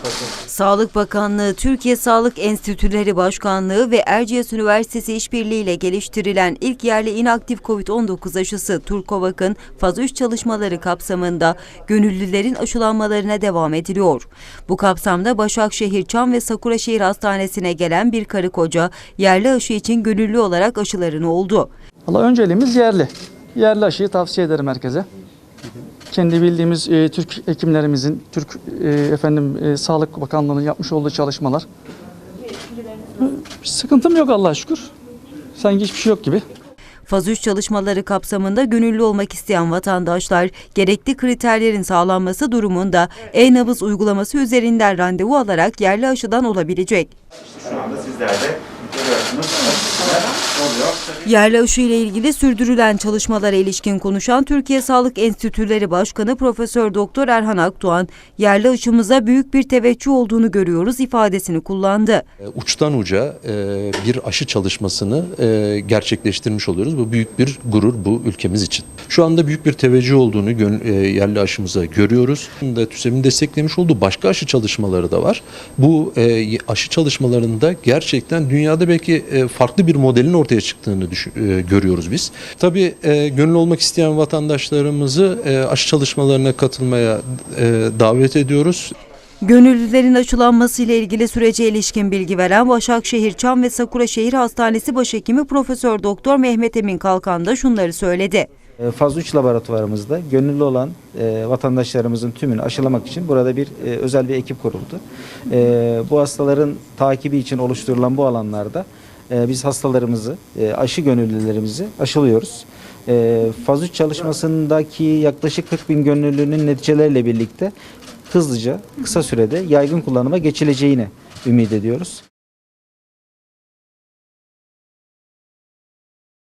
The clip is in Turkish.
Bakın. Sağlık Bakanlığı, Türkiye Sağlık Enstitüleri Başkanlığı ve Erciyes Üniversitesi işbirliğiyle geliştirilen ilk yerli inaktif COVID-19 aşısı Turkovak'ın faz 3 çalışmaları kapsamında gönüllülerin aşılanmalarına devam ediliyor. Bu kapsamda Başakşehir, Çam ve Sakuraşehir Hastanesi'ne gelen bir karı koca yerli aşı için gönüllü olarak aşılarını oldu. Valla önceliğimiz yerli. Yerli aşıyı tavsiye ederim herkese. Kendi bildiğimiz e, Türk hekimlerimizin, Türk e, efendim e, Sağlık Bakanlığı'nın yapmış olduğu çalışmalar. Bir sıkıntım yok Allah'a şükür. Sanki hiçbir şey yok gibi. Faz 3 çalışmaları kapsamında gönüllü olmak isteyen vatandaşlar gerekli kriterlerin sağlanması durumunda e-nabız uygulaması üzerinden randevu alarak yerli aşıdan olabilecek. Şu anda sizler de. Yerli aşı ile ilgili sürdürülen çalışmalara ilişkin konuşan Türkiye Sağlık Enstitüleri Başkanı Profesör Doktor Erhan Akdoğan, yerli aşımıza büyük bir teveccüh olduğunu görüyoruz ifadesini kullandı. E, uçtan uca e, bir aşı çalışmasını e, gerçekleştirmiş oluyoruz. Bu büyük bir gurur bu ülkemiz için. Şu anda büyük bir teveccüh olduğunu yerli aşımıza görüyoruz. TÜSEM'in desteklemiş olduğu başka aşı çalışmaları da var. Bu aşı çalışmalarında gerçekten dünyada belki e, farklı bir modelin ortaya çıktığını e, görüyoruz biz. Tabii e, gönüllü olmak isteyen vatandaşlarımızı e, aşı çalışmalarına katılmaya e, davet ediyoruz. Gönüllülerin aşılanması ile ilgili sürece ilişkin bilgi veren Başakşehir, Çam ve Sakuraşehir Hastanesi Başhekimi Profesör Doktor Mehmet Emin Kalkan da şunları söyledi. E, Faz 3 laboratuvarımızda gönüllü olan e, vatandaşlarımızın tümünü aşılamak için burada bir e, özel bir ekip kuruldu. E, bu hastaların takibi için oluşturulan bu alanlarda e, biz hastalarımızı, e, aşı gönüllülerimizi aşılıyoruz. E, Faz 3 çalışmasındaki yaklaşık 40 bin gönüllünün neticeleriyle birlikte hızlıca, kısa sürede yaygın kullanıma geçileceğini ümit ediyoruz.